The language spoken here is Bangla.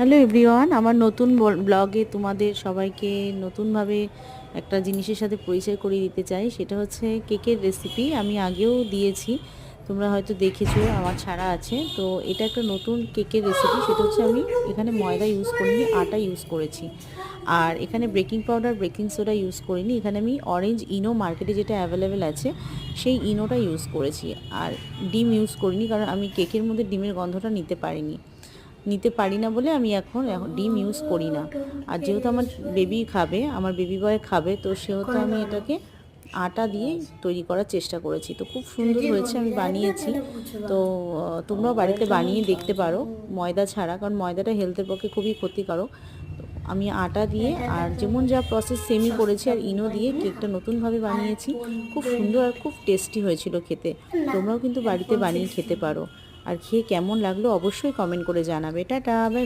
হ্যালো এভরিওয়ান, আমার নতুন ব্লগে তোমাদের সবাইকে নতুনভাবে একটা জিনিসের সাথে পরিচয় করিয়ে দিতে চাই। সেটা হচ্ছে কেকের রেসিপি আমি আগেও দিয়েছি। তোমরা হয়তো দেখেছ, আমার ছাড়া আছে। তো এটা একটা নতুন কেকের রেসিপি সেটা হচ্ছে আমি এখানে ময়দা ইউজ করিনি, আটা ইউজ করেছি। আর এখানে baking powder baking soda use করিনি। এখানে আমি অরেঞ্জ ইনো মার্কেটে যেটা অ্যাভেলেবেল আছে, সেই ইনোটা ইউজ করেছি। আর ডিম ইউজ করিনি, কারণ আমি কেকের মধ্যে ডিমের গন্ধটা নিতে পারিনি। নিতে পারি না বলে আমি এখন ডিম ইউজ করি না। আর যেহেতু আমার বেবি খাবে, আমার বেবি বয় খাবে, তো সেহেতু আমি এটাকে আটা দিয়ে তৈরি করার চেষ্টা করেছি। তো খুব সুন্দর হয়েছে, আমি বানিয়েছি। তো তোমরাও বাড়িতে বানিয়ে দেখতে পারো, ময়দা ছাড়া, কারণ ময়দাটা হেলথের পক্ষে খুবই ক্ষতিকারক। আমি আটা দিয়ে আর যেমন যা প্রসেস সেমই করেছি আর ইনো দিয়ে কেকটা নতুনভাবে বানিয়েছি, খুব সুন্দর আর খুব টেস্টি হয়েছিল খেতে। তোমরাও কিন্তু বাড়িতে বানিয়ে খেতে পারো। আর খেয়ে কেমন লাগল অবশ্যই কমেন্ট করে জানাবে। Tata bye